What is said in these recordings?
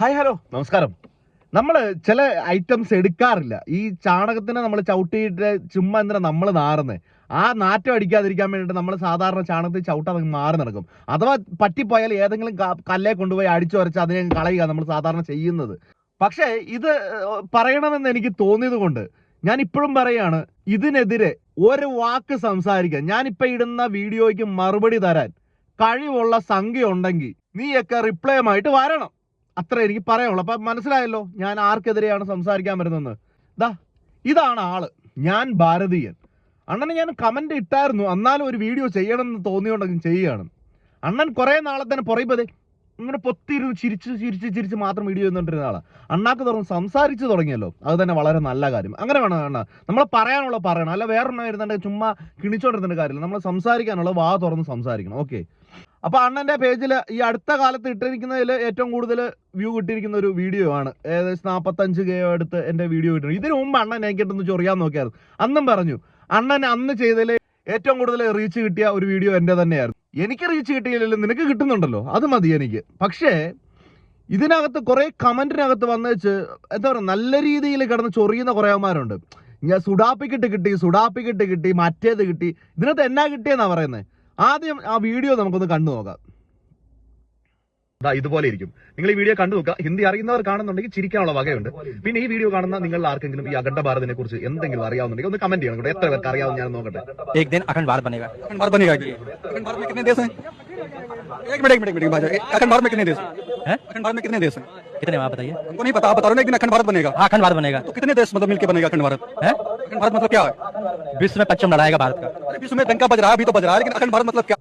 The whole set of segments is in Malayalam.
Hi hello. നമസ്കാരം. നമ്മൾ ചില ഐറ്റംസ് എടുക്കാറില്ല. ഈ ചാണകത്തിനെ നമ്മൾ ചവിട്ടിയിട്ട് ചുമ്മാ എന്തിനാ നമ്മൾ നാറുന്നത് ആ നാറ്റം അടിക്കാതിരിക്കാൻ വേണ്ടിയിട്ട് നമ്മൾ സാധാരണ ചാണകത്തിൽ ചവിട്ടാതെ മാറി നടക്കും. അഥവാ പറ്റിപ്പോയാൽ ഏതെങ്കിലും കല്ലേ കൊണ്ടുപോയി അടിച്ചു വരച്ച് അതിനെ കളയുക നമ്മൾ സാധാരണ ചെയ്യുന്നത്. പക്ഷേ ഇത് പറയണമെന്ന് എനിക്ക് തോന്നിയത് കൊണ്ട് ഞാൻ ഇപ്പോഴും പറയാണ് ഇതിനെതിരെ ഒരു വാക്ക് സംസാരിക്കാൻ. ഞാൻ ഇപ്പൊ ഇടുന്ന വീഡിയോയ്ക്ക് മറുപടി തരാൻ കഴിവുള്ള സംഖ്യ ഉണ്ടെങ്കിൽ നീയൊക്കെ റിപ്ലൈമായിട്ട് വരണം. അത്ര എനിക്ക് പറയാനുള്ളൂ. അപ്പൊ മനസ്സിലായല്ലോ ഞാൻ ആർക്കെതിരെയാണ് സംസാരിക്കാൻ വരുന്നത് ദാ ഇതാണ് ആൾ. ഞാൻ ഭാരതീയൻ. അണ്ണനെ ഞാൻ കമന്റ് ഇട്ടായിരുന്നു. എന്നാലും ഒരു വീഡിയോ ചെയ്യണം എന്ന് തോന്നിയോണ്ടെങ്കിൽ ചെയ്യുകയാണ്. അണ്ണൻ കുറെ നാളെ തന്നെ പുറയുമ്പോ ഇങ്ങനെ പൊത്തിരുന്ന് ചിരിച്ച് ചിരിച്ച് ചിരിച്ച് മാത്രം വീഡിയോ ചെയ്തുകൊണ്ടിരുന്ന ആളാണ് അണ്ണാക്ക് തുറന്ന് സംസാരിച്ച് തുടങ്ങിയല്ലോ. അത് തന്നെ വളരെ നല്ല കാര്യം. അങ്ങനെ വേണം അണ്ണ. നമ്മൾ പറയാനുള്ള പറയണം. അല്ല വേറൊന്നും ഇരുന്നുണ്ടെങ്കിൽ ചുമ്മാ കിണിച്ചോണ്ടിരുന്ന കാര്യമില്ല. നമ്മൾ സംസാരിക്കാനുള്ള വാ തുറന്ന് സംസാരിക്കണം. ഓക്കെ അപ്പൊ അണ്ണന്റെ പേജിൽ ഈ അടുത്ത കാലത്ത് ഇട്ടിരിക്കുന്നതിൽ ഏറ്റവും കൂടുതൽ വ്യൂ കിട്ടിയിരിക്കുന്ന ഒരു വീഡിയോ ആണ്. ഏകദേശം നാൽപ്പത്തഞ്ച് കെ അടുത്ത് എന്റെ വീഡിയോ കിട്ടുന്നത് ഇതിനു മുമ്പ് അണ്ണൻ എനിക്കിട്ടൊന്ന് ചൊറിയാൻ നോക്കിയായിരുന്നു. അന്നും പറഞ്ഞു അണ്ണൻ അന്ന് ചെയ്തതിൽ ഏറ്റവും കൂടുതൽ റീച്ച് കിട്ടിയ ഒരു വീഡിയോ എന്റെ തന്നെയായിരുന്നു. എനിക്ക് റീച്ച് കിട്ടിയില്ലല്ലോ നിനക്ക് കിട്ടുന്നുണ്ടല്ലോ. അത് മതി എനിക്ക്. പക്ഷേ ഇതിനകത്ത് കുറെ കമന്റിനകത്ത് വന്നുവെച്ച് എന്താ പറയുക നല്ല രീതിയിൽ കിടന്ന് ചൊറിയുന്ന കുറെ അമ്മമാരുണ്ട് ഞാൻ സുഡാപ്പിക്കിട്ട് കിട്ടി സുഡാപ്പിക്കിട്ട് കിട്ടി മറ്റേത് കിട്ടി. ഇതിനകത്ത് എന്നാ കിട്ടിയെന്നാ പറയുന്നത് ആദ്യം ആ വീഡിയോ നമുക്കൊന്ന് കണ്ടു നോക്കാം ദാ ഇതുപോലെ ഇരിക്കും നിങ്ങൾ ഈ വീഡിയോ കണ്ടു നോക്കുക ഹിന്ദി അറിയുന്നവർ കാണുന്നുണ്ടെങ്കിൽ ചിരിക്കാനുള്ള വകയുണ്ട് പിന്നെ ഈ വീഡിയോ കാണുന്ന നിങ്ങൾ ആർക്കെങ്കിലും ഈ അഖണ്ഡ ഭാരതിനെ കുറിച്ച് എന്തെങ്കിലും അറിയാവുന്നുണ്ടെങ്കിൽ ഒന്ന് കമന്റ് ചെയ്യണം കേട്ടോ. എത്ര പേർക്ക് അറിയാവുന്ന ഞാൻ നോക്കട്ടെ एक दिन अखंड भारत बनेगा अखंड भारत बनेगा कि अखंड भारत में कितने देश हैं एक मिनट एक मिनट एक मिनट भाई अखंड भारत में कितने देश हैं हैं? अखंड भारत में कितने देश हैं कितने हैं आप बताइए हमको नहीं पता आप बता रहे हो ना एक दिन अखंड भारत बनेगा हाँ अखंड भारत बनेगा तो कितने देश मतलब मिलकर बनेगा अखंड भारत है अखंड भारत मतलब क्या है विश्व में पश्चिम लड़ाएगा भारत का अरे विश्व में डंका बज रहा है अभी तो बज रहा है लेकिन अखंड भारत मतलब क्या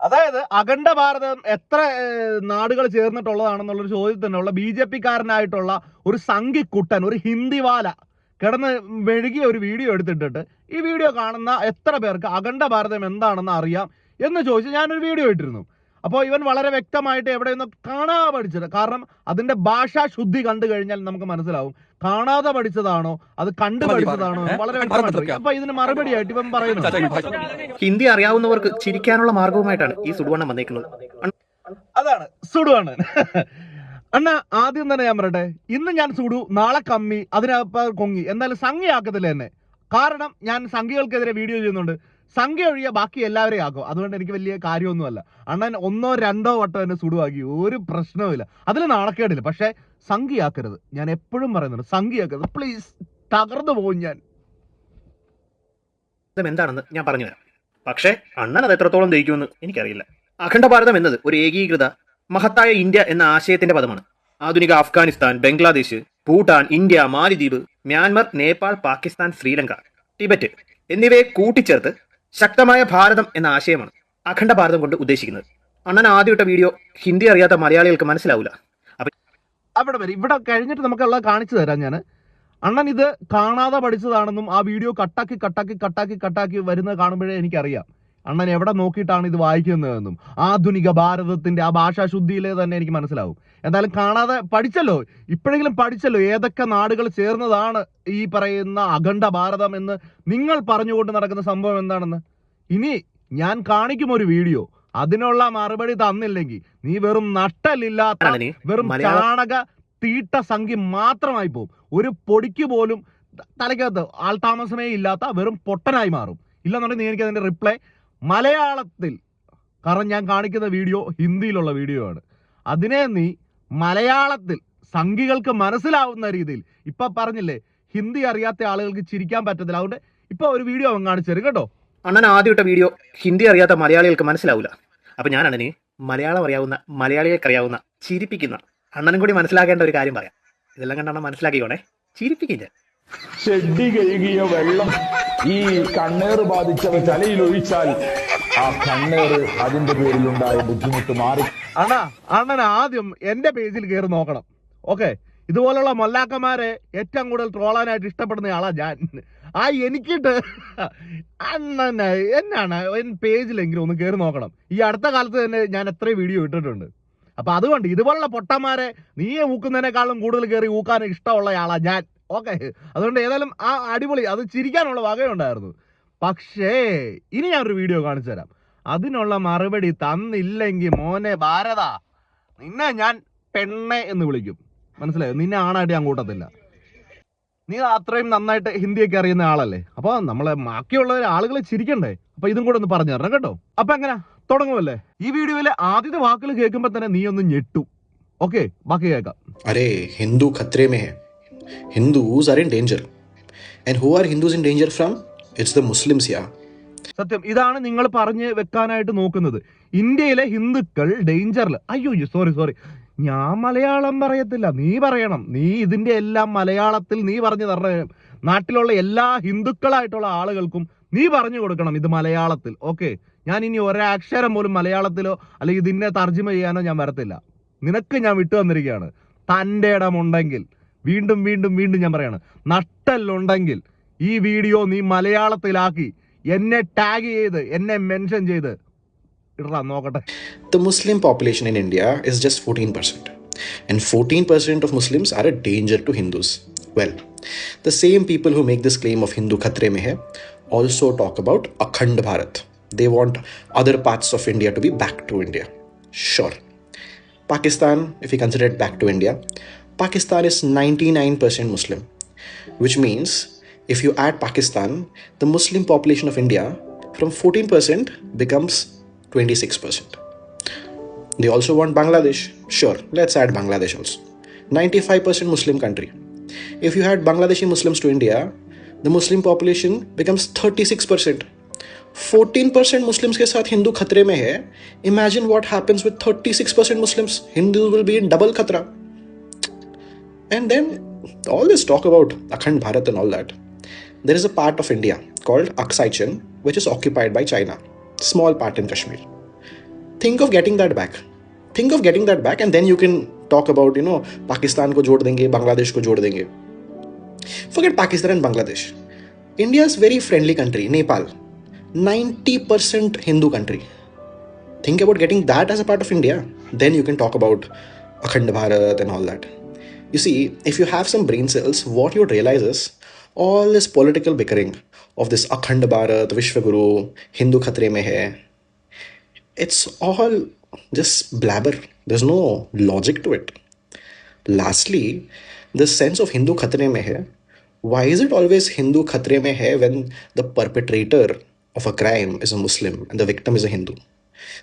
അതായത് അഖണ്ഡ ഭാരതം എത്ര ഏഹ്, നാടുകൾ ചേർന്നിട്ടുള്ളതാണെന്നുള്ള ഒരു ചോദ്യത്തിനുള്ള ബി ജെ പിക്കാരനായിട്ടുള്ള ഒരു സംഘിക്കുട്ടൻ ഒരു ഹിന്ദിവാല കിടന്ന് മെഴുകിയ ഒരു വീഡിയോ എടുത്തിട്ടിട്ട് ഈ വീഡിയോ കാണുന്ന എത്ര പേർക്ക് അഖണ്ഡ ഭാരതം എന്താണെന്ന് അറിയാം എന്ന് ചോദിച്ച് ഞാനൊരു വീഡിയോ ഇട്ടിരുന്നു അപ്പോൾ ഇവൻ വളരെ വ്യക്തമായിട്ട് എവിടെയൊന്നും കാണാതെ പഠിച്ചത്. കാരണം അതിന്റെ ഭാഷാ ശുദ്ധി കണ്ടു കഴിഞ്ഞാൽ നമുക്ക് മനസ്സിലാവും. കാണാതെ പഠിച്ചതാണോ? അത് കണ്ടു പഠിച്ചതാണോ? വളരെ വ്യക്തമായിട്ട് അപ്പൊ ഇതിന് മറുപടിയായിട്ട് ഇവൻ പറയുന്നു. ഹിന്ദി അറിയാവുന്നവർക്ക് ചിരിക്കാനുള്ള മാർഗവുമായിട്ടാണ് ഈ സുഡുവണ്ണൻ വന്നേക്കുന്നത്. അതാണ് സുഡുവണ്ണൻ. അണ്ണാ ആദ്യം തന്നെ ഞാൻ പറയട്ടെ. ഇന്ന് ഞാൻ സുഡു നാളെ കമ്മി അതിനപ്പ കൊങ്ങി. എന്തായാലും സംഖ്യയാക്കത്തില്ല എന്നെ. കാരണം ഞാൻ സംഖ്യകൾക്കെതിരെ വീഡിയോ ചെയ്യുന്നുണ്ട്. സംഖ്യ ഒഴിയ ബാക്കി എല്ലാവരെയും ആക്കും. അതുകൊണ്ട് എനിക്ക് വലിയ കാര്യമൊന്നുമല്ല. അണ്ണൻ ഒന്നോ രണ്ടോ വട്ടം എന്നെ സുടുവാക്കി ഒരു പ്രശ്നവുമില്ല അതിൽ നാണക്കേടില്ല. പക്ഷെ സംഖ്യയാക്കരുത്. ഞാൻ എപ്പോഴും പറയുന്നുണ്ട് സംഖ്യയാക്കരുത്. പ്ലീസ് തകർന്നു പോകും ഞാൻ. എന്താണെന്ന് ഞാൻ പറഞ്ഞു തരാം. പക്ഷേ അണ്ണൻ അത് എത്രത്തോളം ദഹിക്കുമെന്ന് എനിക്കറിയില്ല. അഖണ്ഡ ഭാരതം എന്നത് ഒരു ഏകീകൃത മഹത്തായ ഇന്ത്യ എന്ന ആശയത്തിന്റെ പദമാണ്. ആധുനിക അഫ്ഗാനിസ്ഥാൻ ബംഗ്ലാദേശ് ഭൂട്ടാൻ ഇന്ത്യ മാലിദ്വീപ് മ്യാൻമർ നേപ്പാൾ പാകിസ്ഥാൻ ശ്രീലങ്ക ടിബറ്റ് എന്നിവയെ കൂട്ടിച്ചേർത്ത് ശക്തമായ ഭാരതം എന്ന ആശയമാണ് അഖണ്ഡ ഭാരതം കൊണ്ട് ഉദ്ദേശിക്കുന്നത്. അണ്ണൻ ആദ്യമിട്ട വീഡിയോ ഹിന്ദി അറിയാത്ത മലയാളികൾക്ക് മനസ്സിലാവില്ല അവിടെ വരെ ഇവിടെ കഴിഞ്ഞിട്ട് നമുക്കുള്ളത് കാണിച്ചു തരാം ഞാൻ അണ്ണൻ ഇത് കാണാതെ പഠിച്ചതാണെന്നും ആ വീഡിയോ കട്ടാക്കി കട്ടാക്കി കട്ടാക്കി കട്ടാക്കി വരുന്നത് കാണുമ്പോഴേ എനിക്കറിയാം. അണ്ണൻ എവിടെ നോക്കിയിട്ടാണ് ഇത് വായിക്കുന്നതെന്നും. ആധുനിക ഭാരതത്തിന്റെ ആ ഭാഷാശുദ്ധിയിലെ തന്നെ എനിക്ക് മനസ്സിലാവും. എന്തായാലും കാണാതെ പഠിച്ചല്ലോ. ഇപ്പോഴെങ്കിലും പഠിച്ചല്ലോ ഏതൊക്കെ നാടുകൾ ചേർന്നതാണ് ഈ പറയുന്ന അഖണ്ഡ ഭാരതം എന്ന് നിങ്ങൾ പറഞ്ഞുകൊണ്ട് നടക്കുന്ന സംഭവം എന്താണെന്ന്? ഇനി ഞാൻ കാണിക്കും ഒരു വീഡിയോ. അതിനുള്ള മറുപടി തന്നില്ലെങ്കിൽ നീ വെറും നട്ടലില്ലാത്ത വെറും ചാണക തീട്ട സംഖ്യ മാത്രമായി പോകും ഒരു പൊടിക്ക് പോലും തലയ്ക്കകത്ത് ആൾ താമസമേ ഇല്ലാത്ത വെറും പൊട്ടനായി മാറും. ഇല്ലെന്നുണ്ടെങ്കിൽ നീ എനിക്ക് അതിന്റെ റിപ്ലൈ മലയാളത്തിൽ കാരണം ഞാൻ കാണിക്കുന്ന വീഡിയോ ഹിന്ദിയിലുള്ള വീഡിയോ ആണ്. അതിനെ നീ മലയാളത്തിൽ സംഘികൾക്ക് മനസ്സിലാവുന്ന രീതിയിൽ. ഇപ്പൊ പറഞ്ഞില്ലേ ഹിന്ദി അറിയാത്ത ആളുകൾക്ക് ചിരിക്കാൻ പറ്റത്തില്ല. അതുകൊണ്ട് ഇപ്പൊ ഒരു വീഡിയോ അവൻ കാണിച്ചു തരും കേട്ടോ. അണ്ണൻ ആദ്യമിട്ട വീഡിയോ ഹിന്ദി അറിയാത്ത മലയാളികൾക്ക് മനസ്സിലാവില്ല അപ്പൊ ഞാൻ അണ്ണന് മലയാളം അറിയാവുന്ന മലയാളികൾക്ക് അറിയാവുന്ന ചിരിപ്പിക്കുന്ന അണ്ണനും കൂടി മനസ്സിലാക്കേണ്ട ഒരു കാര്യം പറയാം. ഇതെല്ലാം കണ്ടണ്ണൻ മനസ്സിലാക്കിക്കോണേ. ചിരിപ്പിക്കില്ല. ചെടി കഴുകിയ വെള്ളം ഈ കണ്ണേറ് ബാധിച്ചവ തലയിൽ ഒഴിച്ചാൽ ആ കണ്ണേറ് അതിന്റെ പേരിലുണ്ടായ ബുദ്ധിമുട്ട് മാറി. അണ്ണാ അണ്ണൻ ആദ്യം എന്റെ പേജിൽ കയറി നോക്കണം. ഓക്കെ? ഇതുപോലുള്ള മൊല്ലാക്കന്മാരെ ഏറ്റവും കൂടുതൽ ട്രോളാനായിട്ട് ഇഷ്ടപ്പെടുന്ന ആളാ ഞാൻ. ആ എനിക്കിട്ട് അണ്ണന് എന്നാണ് പേജിലെങ്കിലും ഒന്ന് കയറി നോക്കണം. ഈ അടുത്ത കാലത്ത് തന്നെ ഞാൻ എത്ര വീഡിയോ ഇട്ടിട്ടുണ്ട്. അപ്പൊ അതുകൊണ്ട് ഇതുപോലുള്ള പൊട്ടന്മാരെ നീയെ ഊക്കുന്നതിനേക്കാളും കൂടുതൽ കയറി ഊക്കാൻ ഇഷ്ടമുള്ള ആളാ ഞാൻ. ഓക്കെ? അതുകൊണ്ട് ഏതായാലും ആ അടിപൊളി അത് ചിരിക്കാനുള്ള വകയുണ്ടായിരുന്നു. പക്ഷേ ഇനി ഞാൻ ഒരു വീഡിയോ കാണിച്ചു തരാം. അതിനുള്ള മറുപടി തന്നില്ലെങ്കിൽ മോനെ ഭാരത നിന്നെ ഞാൻ പെണ്ണെ എന്ന് വിളിക്കും. മനസ്സിലായോ? നിന്നെ ആണായിട്ട് ഞാൻ കൂട്ടത്തില്ല. നീ അത്രയും നന്നായിട്ട് ഹിന്ദിയൊക്കെ അറിയുന്ന ആളല്ലേ? അപ്പോൾ നമ്മളെ ബാക്കിയുള്ള ആളുകൾ ചിരിക്കണ്ടേ? അപ്പോൾ ഇതും കൂടെ ഒന്ന് പറഞ്ഞു തരണം കേട്ടോ. അപ്പോൾ എങ്ങനെ? തുടങ്ങുമല്ലേ ഈ വീഡിയോയിലെ ആദ്യത്തെ വാക്കുകൾ കേൾക്കുമ്പോൾ തന്നെ നീ ഒന്ന് ഞെട്ടു. ഓക്കെ ബാക്കി കേൾക്കാം. അരേ ഹിന്ദു ഖത്രേ may Hindus are in danger and who are Hindus in danger from it's the Muslims യാ സത്യം. ഇതാണ് നിങ്ങൾ പറഞ്ഞ് വെക്കാനായിട്ട് നോക്കുന്നത്. ഇന്ത്യയിലെ ഹിന്ദുക്കൾ ഡേഞ്ചറിൽ അയ്യോ സോറി സോറി ഞാൻ മലയാളം പറയത്തില്ല. നീ പറയണം. നീ ഇതിന്റെ എല്ലാം മലയാളത്തിൽ നീ പറഞ്ഞു തരണം. നാട്ടിലുള്ള എല്ലാ ഹിന്ദുക്കളായിട്ടുള്ള ആളുകൾക്കും നീ പറഞ്ഞു കൊടുക്കണം ഇത് മലയാളത്തിൽ. ഓക്കെ ഞാൻ ഇനി ഒരക്ഷരം പോലും മലയാളത്തിലോ അല്ലെങ്കിൽ ഇതിനെ തർജമ ചെയ്യാനോ ഞാൻ വരത്തില്ല. നിനക്ക് ഞാൻ വിട്ടു തന്നിരിക്കുകയാണ്. തന്റെ ഇടമുണ്ടെങ്കിൽ. വീണ്ടും വീണ്ടും വീണ്ടും ഞാൻ പറയാണ്. നട്ടല്ലുണ്ടെങ്കിൽ. ഈ വീഡിയോ നീ മലയാളത്തിലാക്കി എന്നെ ടാഗ് ചെയ്ത് എന്നെ മെൻഷൻ ചെയ്ത് ഇടാ നോക്കട്ടെ The Muslim population in India is just 14%. And 14% of Muslims are a danger to Hindus. Well, the same people who make this claim of Hindu khatre mein hai also talk about Akhand Bharat. They want other parts of India to be back to India. Sure. Pakistan, if we consider it back to India, Pakistan is 99% Muslim, which means if you add Pakistan, the Muslim population of India from 14% becomes 26%. They also want Bangladesh. Sure, let's add Bangladesh also. 95% Muslim country. If you add Bangladeshi Muslims to India, the Muslim population becomes 36%. 14% Muslims के साथ हिंदू खतरे में है imagine what happens with 36% Muslims Hindus will be in double खतरा and then all this talk about Akhand Bharat and all that there is a part of India called Aksai Chin, which is occupied by China. Small part in Kashmir. Think of getting that back. Think of getting that back, and then you can talk about, you know, Pakistan ko jod denge, Bangladesh ko jod denge. Forget Pakistan and Bangladesh. India is very friendly country, Nepal. 90% Hindu country. Think about getting that as a part of India. Then you can talk about Akhand Bharat and all that. You see, if you have some brain cells, what you realize is all this political bickering of this Akhand Bharat Vishwaguru Hindu खतरे में है it's all just blabber the is no logic to it lastly the sense of Hindu खतरे में है why is it always Hindu खतरे में है when the perpetrator of a crime is a Muslim and the victim is a Hindu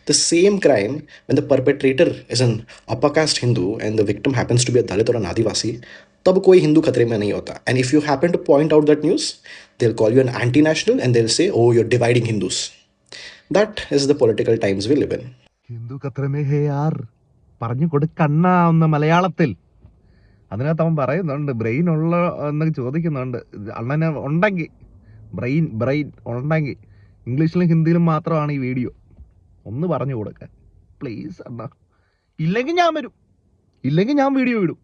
the same crime when the perpetrator is an upper caste Hindu and the victim happens to be a Dalit or an Adivasi तब कोई हिंदू खतरे में नहीं होता and if you happen to point out that news they'll call you an anti-national and they'll say, oh, you're dividing Hindus. That is the political times we live in. Hindu കത്രമേ ഹേ ആർ പറഞ്ഞു കൊടുക്കണ്ണ ഒന്ന് മലയാളത്തിൽ അതിനകത്ത് അവൻ പറയുന്നുണ്ട് ബ്രെയിൻ ഉള്ള എന്നൊക്കെ ചോദിക്കുന്നുണ്ട് അണ്ണന് ഉണ്ടെങ്കിൽ ബ്രെയിൻ ബ്രെയിൻ ഉണ്ടെങ്കിൽ ഇംഗ്ലീഷിലും ഹിന്ദിയിലും മാത്രമാണ് ഈ വീഡിയോ ഒന്ന് പറഞ്ഞു കൊടുക്കാൻ പ്ലീസ് അണ്ണ ഇല്ലെങ്കിൽ ഞാൻ വരും ഇല്ലെങ്കിൽ ഞാൻ വീഡിയോ ഇടും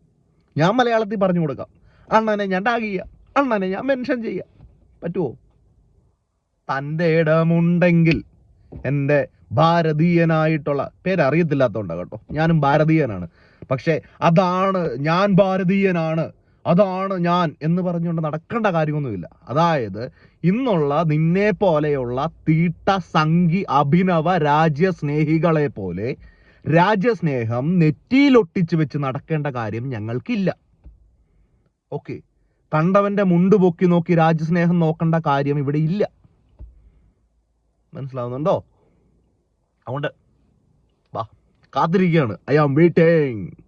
ഞാൻ മലയാളത്തിൽ പറഞ്ഞു കൊടുക്കാം. അണ്ണനെ ഞാൻ ടാഗ് ചെയ്യാം. അണ്ണനെ ഞാൻ മെൻഷൻ ചെയ്യാം. പറ്റുമോ തന്റെ ഇടമുണ്ടെങ്കിൽ എന്റെ ഭാരതീയനായിട്ടുള്ള പേരറിയത്തില്ലാത്തതുകൊണ്ടാണ് കേട്ടോ. ഞാനും ഭാരതീയനാണ്. പക്ഷേ അതാണ് ഞാൻ ഭാരതീയനാണ്. അതാണ് ഞാൻ എന്ന് പറഞ്ഞുകൊണ്ട് നടക്കേണ്ട കാര്യമൊന്നുമില്ല. അതായത് ഇന്നുള്ള നിന്നെ പോലെയുള്ള തീട്ട സംഘി അഭിനവ രാജ്യസ്നേഹികളെ പോലെ രാജ്യസ്നേഹം നെറ്റിയിലൊട്ടിച്ച് വെച്ച് നടക്കേണ്ട കാര്യം ഞങ്ങൾക്കില്ല. ഓക്കെ. കണ്ടവന്റെ മുണ്ട് പൊക്കി നോക്കി രാജ്യസ്നേഹം നോക്കേണ്ട കാര്യം ഇവിടെ ഇല്ല. മനസ്സിലാവുന്നുണ്ടോ? അതുകൊണ്ട് വാ കാത്തിരിക്കുകയാണ്. I am waiting